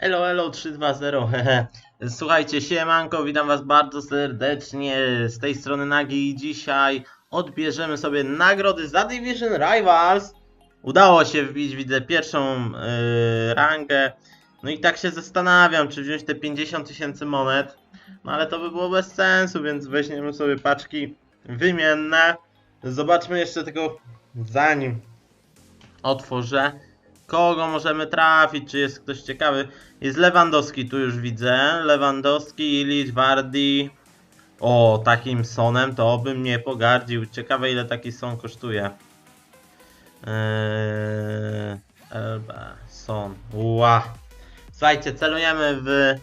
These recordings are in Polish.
Elo, elo 320, hehe. Słuchajcie, siemanko, witam was bardzo serdecznie. Z tej strony Nagi i dzisiaj odbierzemy sobie nagrody za Division Rivals. Udało się wbić, widzę, pierwszą yy, rangę. No i tak się zastanawiam, czy wziąć te 50 tysięcy monet. No ale to by było bez sensu, więc weźmiemy sobie paczki wymienne. Zobaczmy jeszcze tylko, zanim otworzę, kogo możemy trafić, czy jest ktoś ciekawy. Jest Lewandowski, tu już widzę. Lewandowski, Ilić, Wardi. O, takim sonem to bym nie pogardził. Ciekawe ile taki son kosztuje. Eee, Elba, son. Ła. Słuchajcie, celujemy w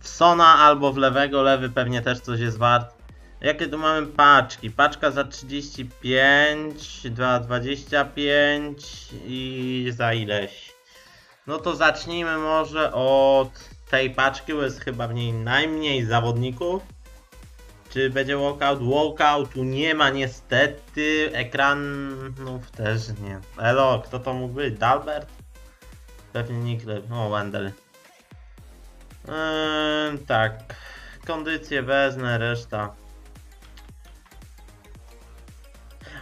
w Sona albo w lewego. Lewy pewnie też coś jest wart. Jakie tu mamy paczki? Paczka za 35, za 25 i za ileś. No to zacznijmy może od tej paczki, bo jest chyba w niej najmniej zawodników. Czy będzie walkout? Walkoutu nie ma niestety. Ekranów też nie. Elo, kto to mógł być? Dalbert? Pewnie nikt. O, Wendel. Eee, tak. Kondycję wezmę, reszta.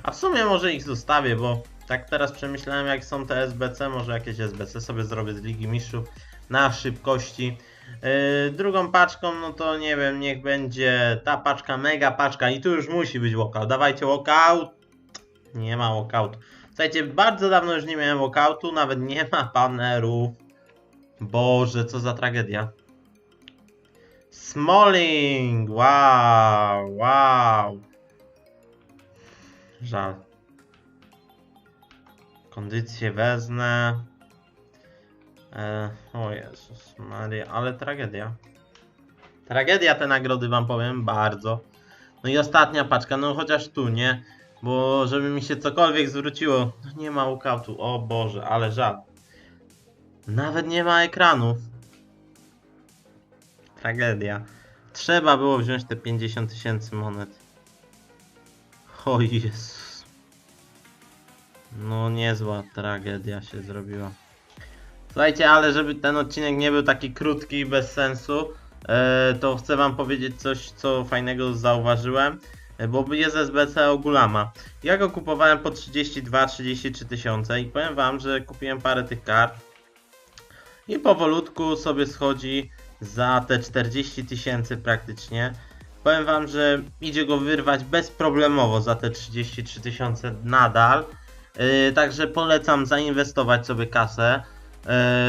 A w sumie może ich zostawię, bo tak teraz przemyślałem jak są te SBC, może jakieś SBC sobie zrobię z Ligi Mistrzów na szybkości. Yy, drugą paczką, no to nie wiem, niech będzie ta paczka, mega paczka i tu już musi być walkout. Dawajcie walkout. Nie ma walkoutu. Słuchajcie, bardzo dawno już nie miałem walkoutu, nawet nie ma panerów. Boże, co za tragedia. Smalling! Wow, wow. Żal. Kondycję wezmę. E, o Jezus Maria, ale tragedia. Tragedia te nagrody wam powiem, bardzo. No i ostatnia paczka, no chociaż tu, nie? Bo żeby mi się cokolwiek zwróciło, no nie ma ukautu, o Boże, ale żal. Nawet nie ma ekranów. Tragedia. Trzeba było wziąć te 50 tysięcy monet. O Jezus. No niezła tragedia się zrobiła. Słuchajcie, ale żeby ten odcinek nie był taki krótki i bez sensu, e, to chcę wam powiedzieć coś, co fajnego zauważyłem. e, Bo jest SBC Ogulama. Ja go kupowałem po 32-33 tysiące i powiem wam, że kupiłem parę tych kart. I powolutku sobie schodzi za te 40 tysięcy praktycznie. Powiem wam, że idzie go wyrwać bezproblemowo za te 33 tysiące nadal. Yy, także polecam zainwestować sobie kasę.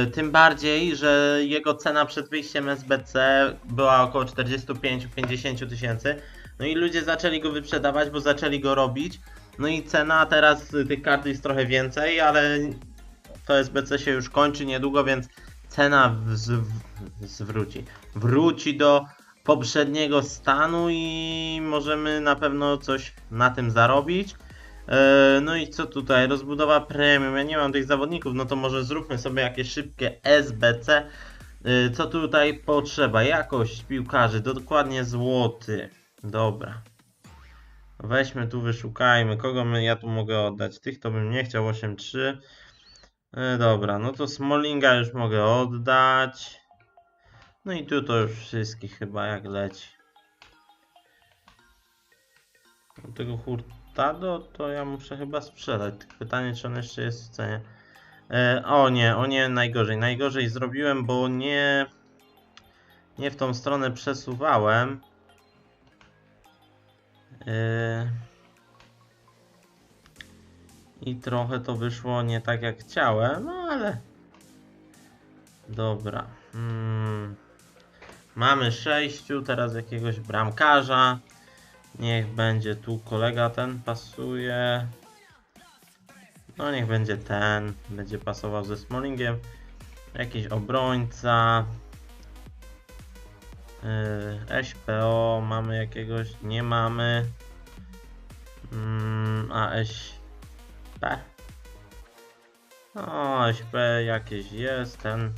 Yy, tym bardziej, że jego cena przed wyjściem SBC była około 45-50 tysięcy. No i ludzie zaczęli go wyprzedawać, bo zaczęli go robić. No i cena teraz tych kart jest trochę więcej, ale to SBC się już kończy niedługo, więc cena zwróci. Wróci do poprzedniego stanu i możemy na pewno coś na tym zarobić. E, No i co tutaj? Rozbudowa premium. Ja nie mam tych zawodników, no to może zróbmy sobie jakieś szybkie SBC. E, Co tutaj potrzeba? Jakość piłkarzy, dokładnie złoty. Dobra. Weźmy tu, wyszukajmy. Kogo my, ja tu mogę oddać? Tych to bym nie chciał, 8-3. E, Dobra, no to Smallinga już mogę oddać. No i tu to już wszystkich chyba jak leci. Tego Hurtado to ja muszę chyba sprzedać. Pytanie czy on jeszcze jest w cenie. E, o nie, o nie, najgorzej. Najgorzej zrobiłem, bo nie... Nie w tą stronę przesuwałem. E, I trochę to wyszło nie tak jak chciałem, no ale... Dobra. Mm. Mamy sześciu, teraz jakiegoś bramkarza. Niech będzie tu kolega ten pasuje. No niech będzie ten. Będzie pasował ze Smallingiem. Jakiś obrońca. Yy, SPO mamy jakiegoś? Nie mamy. Mm, a SP? O, SP jakieś jest, ten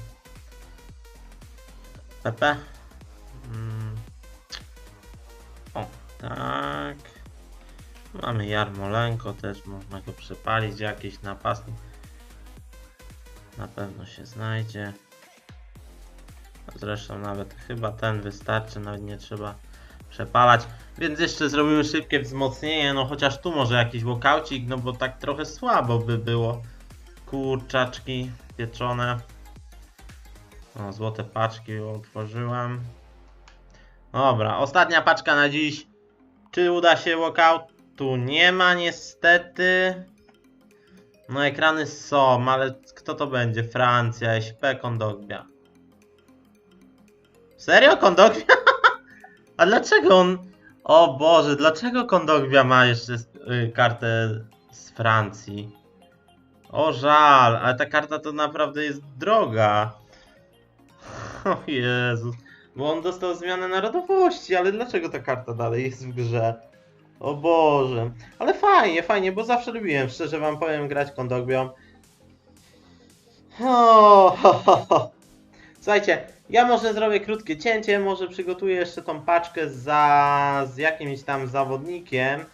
PP. Tak. Mamy Jarmolenko, też można go przepalić, jakiś napastnik. Na pewno się znajdzie. Zresztą nawet chyba ten wystarczy, nawet nie trzeba przepalać. Więc jeszcze zrobimy szybkie wzmocnienie, no chociaż tu może jakiś walkoucik, no bo tak trochę słabo by było. Kurczaczki pieczone. O, złote paczki otworzyłem. Dobra, ostatnia paczka na dziś. Czy uda się walkout? Tu nie ma niestety. No ekrany są, ale kto to będzie? Francja, SP, Kondogbia. Serio? Kondogbia? A dlaczego on... O Boże, dlaczego Kondogbia ma jeszcze y, kartę z Francji? O żal, ale ta karta to naprawdę jest droga. O Jezus. Bo on dostał zmianę narodowości, ale dlaczego ta karta dalej jest w grze? O Boże. Ale fajnie, fajnie, bo zawsze lubiłem, szczerze wam powiem, grać Kondogbią. O, ho, ho, ho. Słuchajcie, ja może zrobię krótkie cięcie, może przygotuję jeszcze tą paczkę za, z jakimś tam zawodnikiem.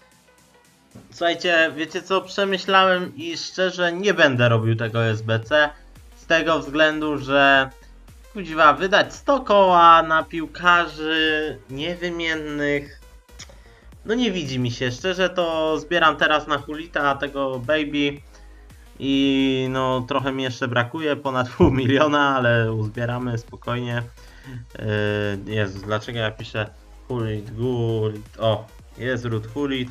Słuchajcie, wiecie co, przemyślałem i szczerze nie będę robił tego SBC z tego względu, że kuźwa, wydać 100 koła na piłkarzy niewymiennych. No nie widzi mi się, szczerze to zbieram teraz na Hulita tego Baby. I no trochę mi jeszcze brakuje, ponad pół miliona, ale uzbieramy spokojnie. Yy, Jezus, dlaczego ja piszę Hulit, Gulit, o, jest Root Hulit.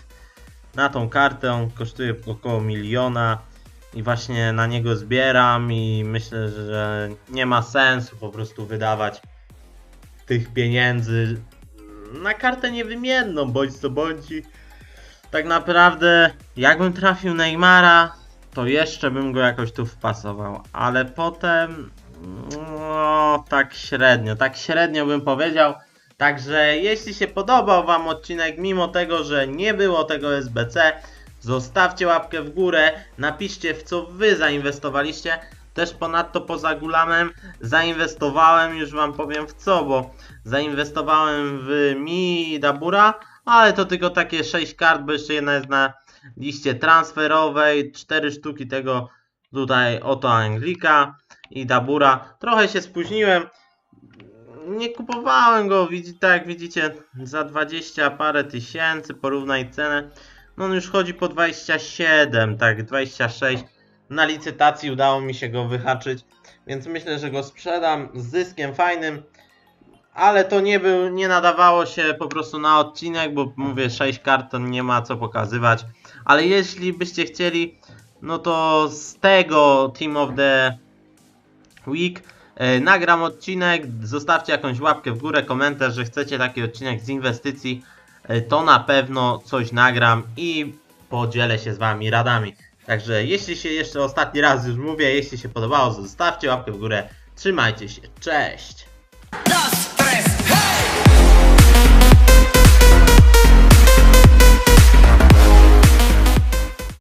Na tą kartę kosztuje około miliona i właśnie na niego zbieram i myślę, że nie ma sensu po prostu wydawać tych pieniędzy na kartę niewymienną, bądź co bądź. Tak naprawdę, jakbym trafił Neymara, to jeszcze bym go jakoś tu wpasował, ale potem, no, tak średnio, tak średnio bym powiedział. Także jeśli się podobał Wam odcinek, mimo tego, że nie było tego SBC, zostawcie łapkę w górę, napiszcie w co Wy zainwestowaliście. Też ponadto poza Gulamem zainwestowałem, już Wam powiem w co, bo zainwestowałem w Mi i Dabura, ale to tylko takie 6 kart, bo jeszcze jedna jest na liście transferowej, 4 sztuki tego tutaj oto Anglika i Dabura. Trochę się spóźniłem, nie kupowałem go, tak jak widzicie, za 20 parę tysięcy, porównaj cenę. No on już chodzi po 27, tak, 26. Na licytacji udało mi się go wyhaczyć, więc myślę, że go sprzedam z zyskiem fajnym. Ale to nie był, nie nadawało się po prostu na odcinek, bo mówię 6 kart to nie ma co pokazywać. Ale jeśli byście chcieli, no to z tego Team of the Week e, nagram odcinek, zostawcie jakąś łapkę w górę, komentarz, że chcecie taki odcinek z inwestycji, to na pewno coś nagram i podzielę się z wami radami. Także jeśli się jeszcze ostatni raz już mówię, jeśli się podobało, zostawcie łapkę w górę, trzymajcie się, cześć!